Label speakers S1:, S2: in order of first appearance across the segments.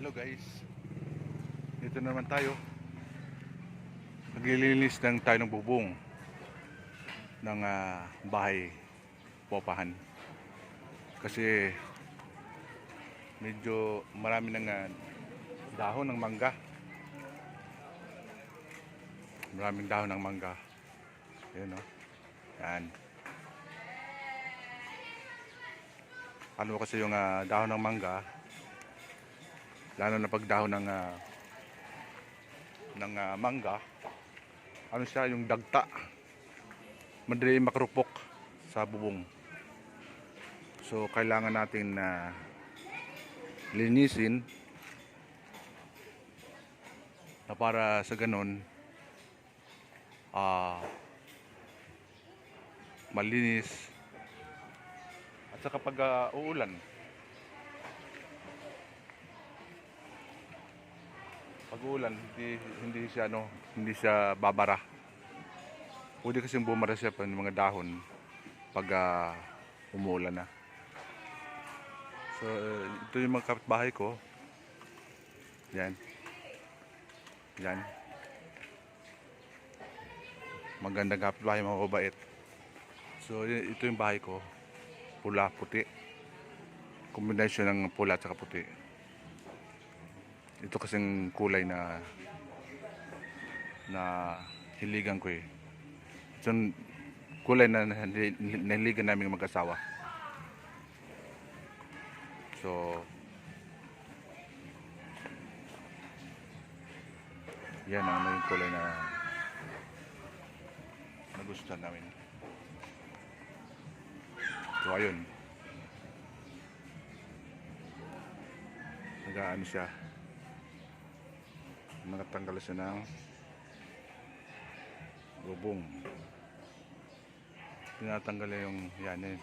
S1: Hello guys. Dito na naman tayo. Naglilinis ng tayo ng bubong ng ah, bahay popahan. Kasi medyo marami ng ah, dahon ng mangga. Maraming dahon ng mangga. Yan o. Yan. Ano kasi yung ah, dahon ng mangga, lalo na pag dahon ng ah, ng ah, mangga ano siya yung dagta. Madali makrupok sa bubong. So kailangan natin na linisin na para sa ganun ah malinis. At saka pag ah, uulan pag uulan hindi hindi siya ano hindi siya babara. Pwede kasi bumara siya pa ng mga dahon pag ah, umuulan na. So eh, ito yung mga kapitbahay ko. Yan. Yan. Magandang kapitbahay mga so ito yung bahay ko. Pula puti. Kombinasyon ng pula at puti ito kasing kulay na na hiligan ko eh. Ito kulay na nahili- nahiligan namin mag-asawa. So, yan ang ano yung kulay na nagustuhan namin. So, ayun. Nag-ano siya nakatanggal siya ng bubong tinatanggal yung yan eh.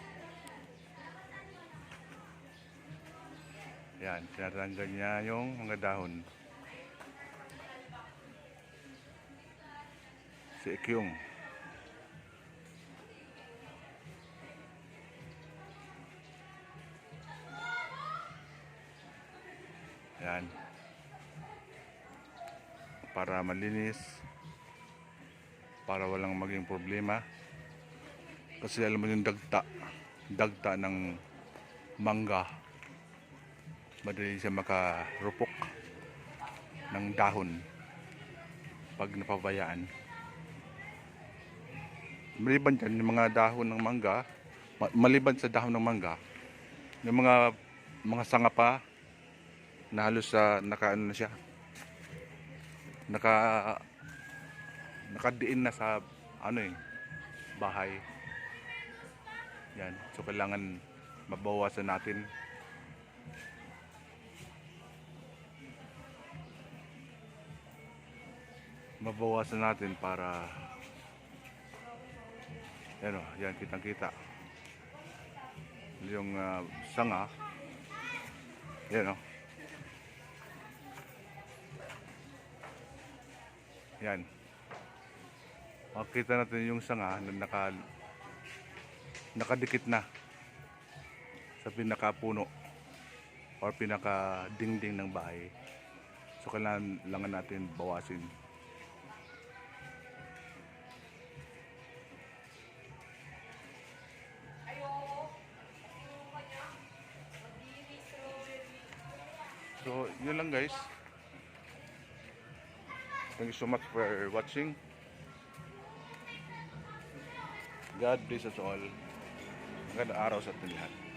S1: yan tinatanggal niya yung mga dahon. Si Ikyong yan para malinis para walang maging problema. Kasi alam mo yung dagta dagta ng mangga madali siya makarupok ng dahon pag napabayaan. Maliban dyan yung mga dahon ng mangga ma- maliban sa dahon ng mangga yung mga mga sanga pa na halos sa nakaano na siya naka nakadiin na sa ano eh bahay. Yan. So kailangan mabawasan natin. Mabawasan natin para yan o yan kitang kita yung ah, sanga. Yan o Yan. Makita natin yung sanga na naka nakadikit na sa pinakapuno or pinaka dingding ng bahay. So kailangan lang natin bawasin. So, yun lang guys. Thank you so much for watching. God bless us all. Magandang araw sa ating lahat.